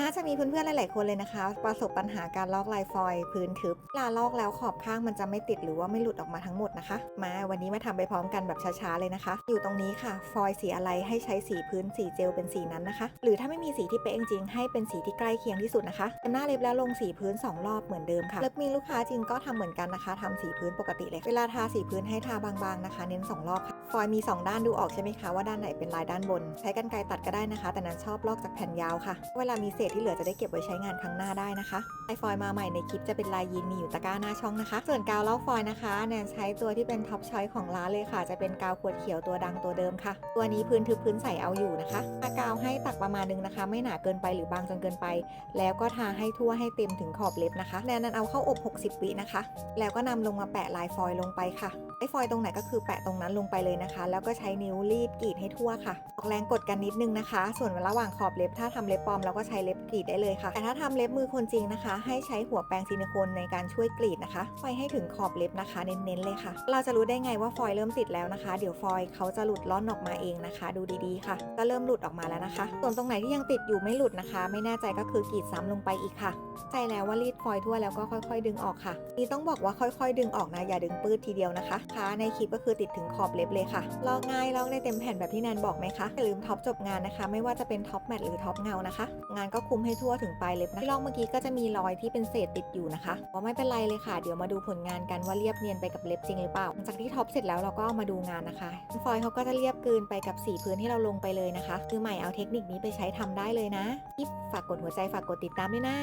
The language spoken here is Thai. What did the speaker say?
น่าจะมีเพื่อนๆ หลายๆ คนเลยนะคะ ประสบปัญหาการลอกลายฟอยล์พื้นทึบเวลาลอกแล้วขอบข้างมันจะไม่ติดหรือว่าไม่หลุดออกมาทั้งหมดนะคะ มาวันนี้มาทำไปพร้อมกันแบบช้าๆ เลยนะคะ อยู่ตรงนี้ค่ะ ฟอยล์สีอะไรให้ใช้สีพื้นสีเจลเป็นสีนั้นนะคะ หรือถ้าไม่มีสีที่เป๊ะจริงๆให้เป็นสีที่ใกล้เคียงที่สุดนะคะเต็มหน้าเล็บแล้วลงสีพื้น 2 รอบเหมือนเดิมค่ะแล้วมีลูกค้าจริงก็ทำเหมือนกันนะคะทำสีพื้นปกติเลย เวลาทาสีพื้นให้ทาบางๆนะคะ เน้นสองรอบค่ะ ฟอยมีสองด้านดูออกใช่ไหมคะว่าด้านไหนเป็นลายด้านบน ใช้กรรไกรตัดก็ได้นะคะ แต่นั้นชอบลอกจากแผ่นยาวค่ะ เวลามีเศษที่เหลือจะได้เก็บไว้ใช้งานครั้งหน้าได้นะคะลายฟอยมาใหม่ในคลิปจะเป็นลายยีนมีอยู่ตะกร้าหน้าช่องนะคะ ส่วนกาวลอกฟอยนะคะ แนนใช้ตัวที่เป็นท็อปชอยของร้านเลยค่ะ จะเป็นกาวขวดเขียวตัวดังตัวเดิมค่ะ ตัวนี้พื้นทึบพื้นใสเอาอยู่นะคะทากาวให้ตักประมาณนึงนะคะ ไม่หนาเกินไปหรือบางจนเกินไป แล้วก็ทาให้ทั่วให้เต็มถึงขอบเล็บนะคะแนนนั้นเอาเข้าอบ 60 วินะคะ แล้วก็นำลงมาแปะลายฟอยลงไปค่ะไอ้ฟอยตรงไหนก็คือแปะตรงนั้นลงไปเลยนะคะ แล้วก็ใช้นิ้วรีดกรีดให้ทั่วค่ะออกแรงกดกันนิดนึงนะคะ ส่วนระหว่างขอบเล็บถ้าทำเล็บปลอมเราก็ใช้เล็บกรีดได้เลยค่ะ แต่ถ้าทำเล็บมือคนจริงนะคะ ให้ใช้หัวแปรงซิลิโคนในการช่วยกรีดนะคะไปให้ถึงขอบเล็บนะคะเน้นๆเลยค่ะ เราจะรู้ได้ไงว่าฟอยล์เริ่มติดแล้วนะคะ เดี๋ยวฟอยล์เขาจะหลุดล่อนออกมาเองนะคะ ดูดีๆค่ะ ก็เริ่มหลุดออกมาแล้วนะคะ ส่วนตรงไหนที่ยังติดอยู่ไม่หลุดนะคะ ไม่แน่ใจก็คือกรีดซ้ำลงไปอีกค่ะ ใจแล้วว่ารีดฟอยล์ทั่วแล้วก็ค่อย ๆ ดึงออกค่ะ นี่ต้องบอกว่าค่อย ๆ ดึงออกนะอย่าดึงปื้ดทีเดียวนะคะขาในคลิปก็คือติดถึงขอบเล็บเลยค่ะ ลอกง่ายลอกได้เต็มแผ่นแบบที่แนนบอกไหมคะ อย่าลืมท็อปจบงานนะคะ ไม่ว่าจะเป็นท็อปแมทหรือท็อปเงานะคะ งานก็คุมให้ทั่วถึงปลายเล็บนะที่ลอกเมื่อกี้ก็จะมีรอยที่เป็นเศษติดอยู่นะคะว่าไม่เป็นไรเลยค่ะ เดี๋ยวมาดูผลงานกันว่าเรียบเนียนไปกับเล็บจริงหรือเปล่า หลังจากที่ท็อปเสร็จแล้วเราก็เอามาดูงานนะคะฟอยล์เขาก็จะเรียบกลืนไปกับสีพื้นที่เราลงไปเลยนะคะ คือใหม่เอาเทคนิคนี้ไปใช้ทำได้เลยนะฝากกดหัวใจฝากกดติดตามด้วยนะ